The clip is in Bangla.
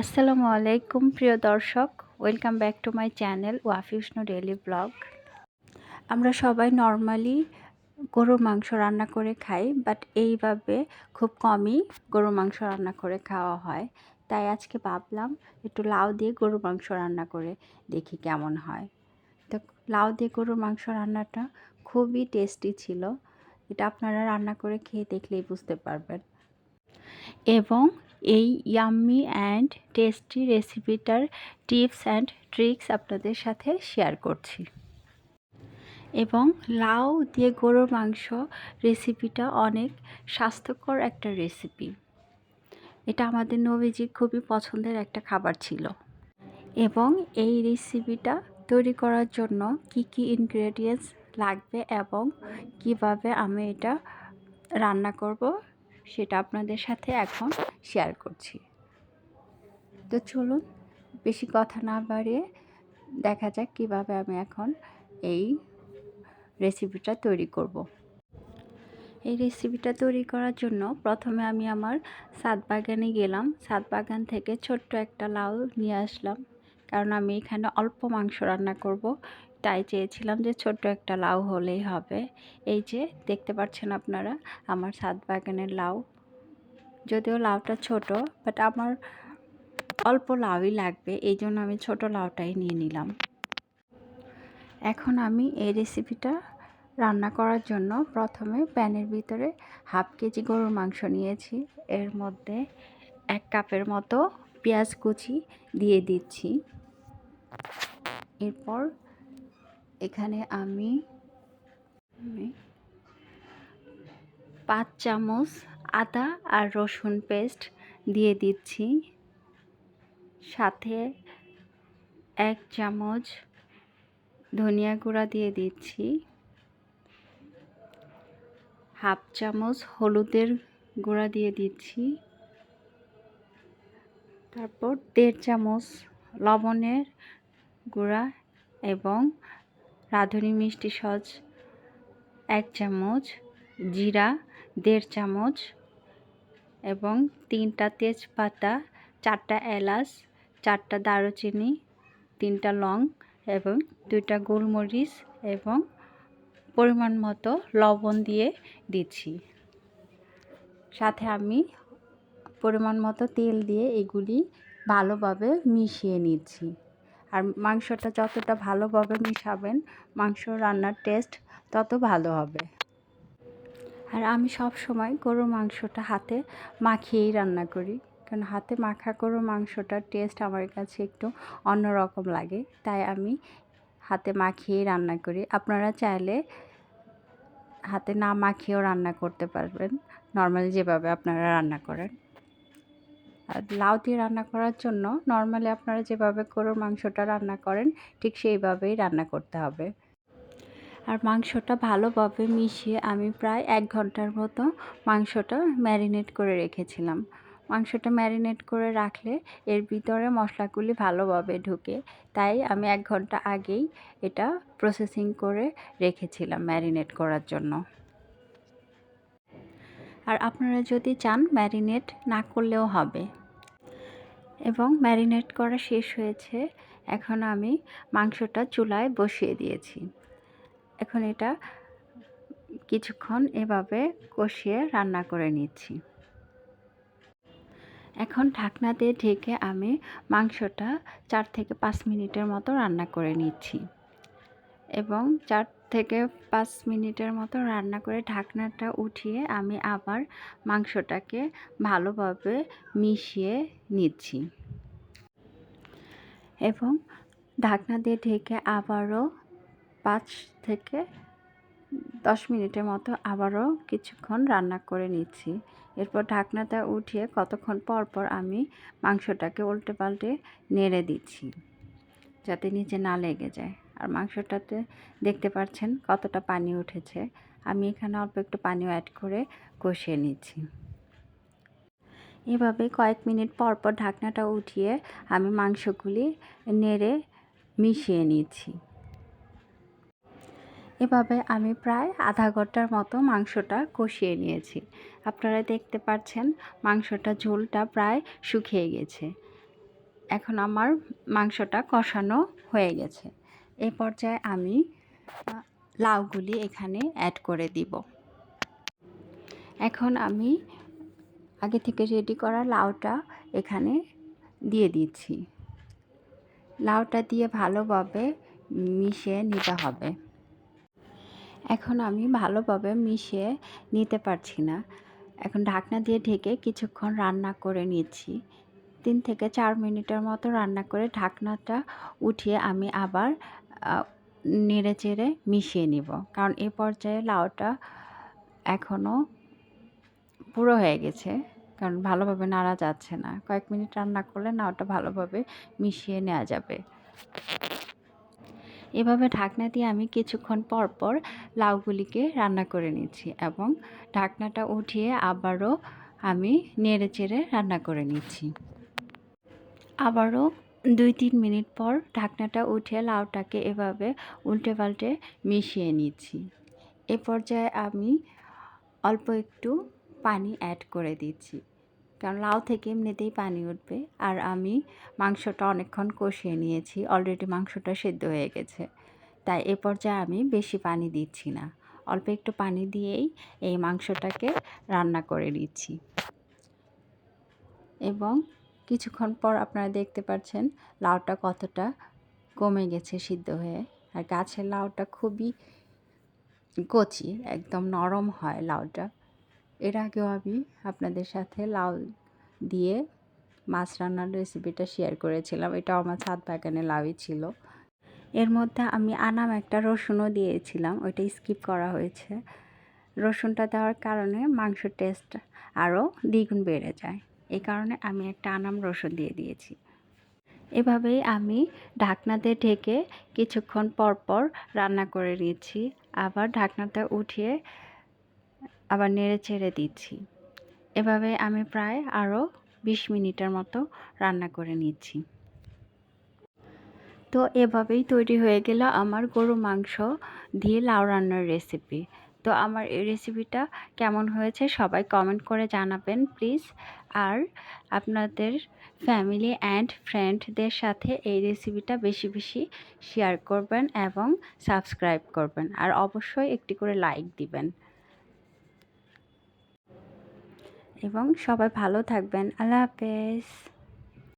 আসসালামু আলাইকুম, প্রিয় দর্শক। Welcome back to my channel ওয়াফিউষ্ণ daily blog আমরা সবাই নর্মালি গরুর মাংস রান্না করে খাই বাট এইভাবে খুব কমই গরুর মাংস রান্না করে খাওয়া হয়। তাই আজকে ভাবলাম একটু লাউ দিয়ে গরুর মাংস রান্না করে দেখি কেমন হয়। তো লাউ দিয়ে গরুর মাংস রান্নাটা খুবই টেস্টি ছিল। এটা আপনারা রান্না করে খেয়ে দেখলেই বুঝতে পারবেন। এবং এই ইয়াম্মি অ্যান্ড টেস্টি রেসিপিটার টিপস অ্যান্ড ট্রিক্স আপনাদের সাথে শেয়ার করছি। এবং লাউ দিয়ে গরুর মাংস রেসিপিটা অনেক স্বাস্থ্যকর একটা রেসিপি এটা আমাদের নবীজির খুবই পছন্দের একটা খাবার ছিল। এবং এই রেসিপিটা তৈরি করার জন্য কি কি ইনগ্রেডিয়েন্টস লাগবে এবং কীভাবে আমি এটা রান্না করব সেটা আপনাদের সাথে এখন শেয়ার করছি। তো চলুন, বেশি কথা না বাড়িয়ে দেখা যাক কীভাবে আমি এখন এই রেসিপিটা তৈরি করব। এই রেসিপিটা তৈরি করার জন্য প্রথমে আমি আমার সাত বাগানে গেলাম। সাত বাগান থেকে ছোট্ট একটা লাউ নিয়ে আসলাম। কারণ আমি এখানে অল্প মাংস রান্না করব। তাই চেয়েছিলাম যে ছোট্ট একটা লাউ হলেই হবে। এই যে, দেখতে পাচ্ছেন আপনারা, আমার সাত বাগানের লাউ। যদিও লাউটা ছোট বাট আমার অল্প লাউই লাগবে, এই জন্য আমি ছোট লাউটাই নিয়ে নিলাম। এখন আমি এই রেসিপিটা রান্না করার জন্য প্রথমে প্যানের ভিতরে হাফ কেজি গরুর মাংস নিয়েছি। এর মধ্যে এক কাপের মতো পেঁয়াজ কুচি দিয়ে দিচ্ছি। এরপর এখানে আমি পাঁচ চামচ আদা আর রসুন পেস্ট দিয়ে দিচ্ছি। সাথে এক চামচ ধনিয়া গুঁড়া দিয়ে দিচ্ছি। হাফ চামচ হলুদের গুঁড়া দিয়ে দিচ্ছি। তারপর দেড় চামচ লবণের গুঁড়া এবং রাঁধুনি মিষ্টি সস এক চামচ, জিরা, দেড় চামচ এবং তিনটা তেজপাতা, চারটা এলাচ, চারটা দারুচিনি, তিনটা লং এবং দুইটা গোলমরিচ এবং পরিমাণ মতো লবণ দিয়ে দিচ্ছি। সাথে আমি পরিমাণ মতো তেল দিয়ে এগুলি ভালোভাবে মিশিয়ে নিচ্ছি। আর মাংসটা যতটা ভালোভাবে মিশাবেন, মাংস রান্নার টেস্ট তত ভালো হবে। আর আমি সব সময় গরুর মাংসটা হাতে মাখিয়েই রান্না করি। কারণ হাতে মাখা গরুর মাংসটার টেস্ট আমার কাছে একটু অন্যরকম লাগে, তাই আমি হাতে মাখিয়েই রান্না করি। আপনারা চাইলে হাতে না মাখিয়েও রান্না করতে পারবেন। নর্মালি যেভাবে আপনারা রান্না করেন। লাউ দিয়ে রান্না করার জন্য নর্মালি আপনারা যেভাবে গরুর মাংসটা রান্না করেন, ঠিক সেইভাবেই রান্না করতে হবে। আর মাংসটা ভালোভাবে মিশিয়ে আমি প্রায় এক ঘণ্টার মতো মাংসটা ম্যারিনেট করে রেখেছিলাম। মাংসটা ম্যারিনেট করে রাখলে এর ভিতরে মশলাগুলি ভালোভাবে ঢুকে, তাই আমি এক ঘণ্টা আগেই এটা প্রসেসিং করে রেখেছিলাম ম্যারিনেট করার জন্য। আর আপনারা যদি চান ম্যারিনেট না করলেও হবে। এবং ম্যারিনেট করা শেষ হয়েছে। এখন আমি মাংসটা চুলায় বসিয়ে দিয়েছি। এখন এটা কিছুক্ষণ এভাবে কষিয়ে রান্না করে নিচ্ছি। এখন ঢাকনা দিয়ে ঢেকে আমি মাংসটা চার থেকে পাঁচ মিনিটের মতো রান্না করে নিচ্ছি। এবং চার থেকে পাঁচ মিনিটের মতো রান্না করে ঢাকনাটা উঠিয়ে আমি আবার মাংসটাকে ভালোভাবে মিশিয়ে নিচ্ছি। এবং ঢাকনা দিয়ে ঢেকে আবারও পাঁচ থেকে দশ মিনিটের মতো আবারও কিছুক্ষণ রান্না করে নিচ্ছি। এরপর ঢাকনাটা উঠিয়ে কতক্ষণ পর পর আমি মাংসটাকে উল্টে পাল্টে নেড়ে দিচ্ছি, যাতে নিচে না লেগে যায়। আর মাংসটাতে দেখতে পাচ্ছেন কতটা পানি উঠেছে। আমি এখানে অল্প একটু পানিও অ্যাড করে কষিয়ে নিচ্ছি। এভাবে কয়েক মিনিট পর পর ঢাকনাটা উঠিয়ে আমি মাংসগুলি নেড়ে মিশিয়ে নিচ্ছি। এভাবে আমি প্রায় আধা ঘণ্টার মতো মাংসটা কষিয়ে নিয়েছি। আপনারা দেখতে পাচ্ছেন মাংসটা ঝোলটা প্রায় শুকিয়ে গেছে। এখন আমার মাংসটা কষানো হয়ে গেছে। এই পর্যায়ে আমি লাউগুলি এখানে অ্যাড করে দিব। এখন আমি আগে থেকে রেডি করা লাউটা এখানে দিয়ে দিচ্ছি। লাউটা দিয়ে ভালোভাবে মিশিয়ে নিতে হবে। এখন আমি ভালোভাবে মিশিয়ে নিতে পারছি না। এখন ঢাকনা দিয়ে ঢেকে কিছুক্ষণ রান্না করে নিচ্ছি। তিন থেকে চার মিনিটের মতো রান্না করে ঢাকনাটা উঠিয়ে আমি আবার নেড়ে চেড়ে মিশিয়ে নিব। কারণ এ পর্যায়ে লাউটা এখনও পুরো হয়ে গেছে। কারণ ভালোভাবে নাড়া যাচ্ছে না। কয়েক মিনিট রান্না করলে নাওটা ভালোভাবে মিশিয়ে নেওয়া যাবে। এভাবে ঢাকনা দিয়ে আমি কিছুক্ষণ পর পর লাউগুলিকে রান্না করে নিচ্ছি এবং ঢাকনাটা উঠিয়ে আবারও আমি নেড়ে চেড়ে রান্না করে নিচ্ছি। আবারও দুই তিন মিনিট পর ঢাকনাটা উঠে লাউটাকে এভাবে উল্টে পাল্টে মিশিয়ে নিচ্ছি। এ পর্যায়ে আমি অল্প একটু পানি অ্যাড করে দিচ্ছি। কারণ লাউ থেকে এমনিতেই পানি উঠবে। আর আমি মাংসটা অনেকক্ষণ কষিয়ে নিয়েছি। অলরেডি মাংসটা সেদ্ধ হয়ে গেছে। তাই এ পর্যায়ে আমি বেশি পানি দিচ্ছি না। অল্প একটু পানি দিয়েই এই মাংসটাকে রান্না করে নিচ্ছি। এবং কিছুক্ষণ পর আপনারা দেখতে পাচ্ছেন লাউটা কতটা কমে গেছে সিদ্ধ হয়ে। আর গাছের লাউটা খুবই কচি, একদম নরম হয় লাউটা। এর আগেও আমি আপনাদের সাথে লাউ দিয়ে মাছ রান্নার রেসিপিটা শেয়ার করেছিলাম। এটাও আমার ছাদ বাগানে লাউই ছিল। এর মধ্যে আমি আনাম একটা রসুনও দিয়েছিলাম, ওইটা স্কিপ করা হয়েছে। রসুনটা দেওয়ার কারণে মাংস টেস্ট আরও দ্বিগুণ বেড়ে যায়। এই কারণে আমি একটা আনাম রসুন দিয়ে দিয়েছি। এভাবেই আমি ঢাকনাতে ঢেকে কিছুক্ষণ পর পর রান্না করে নিচ্ছি। আবার ঢাকনাটা উঠিয়ে আবার নেড়ে ছেড়ে দিচ্ছি। এভাবে আমি প্রায় আরও বিশ মিনিটের মতো রান্না করে নিচ্ছি। তো এভাবেই তৈরি হয়ে গেল আমার গরু মাংস দিয়ে লাউ রান্নার রেসিপি তো আমার এই রেসিপিটা কেমন হয়েছে সবাই কমেন্ট করে জানাবেন প্লিজ আর আপনাদের ফ্যামিলি অ্যান্ড ফ্রেন্ডদের সাথে এই রেসিপিটা বেশি বেশি শেয়ার করবেন এবং সাবস্ক্রাইব করবেন। আর অবশ্যই একটি করে লাইক দিবেন। এবং সবাই ভালো থাকবেন। আল্লাহ হাফেজ।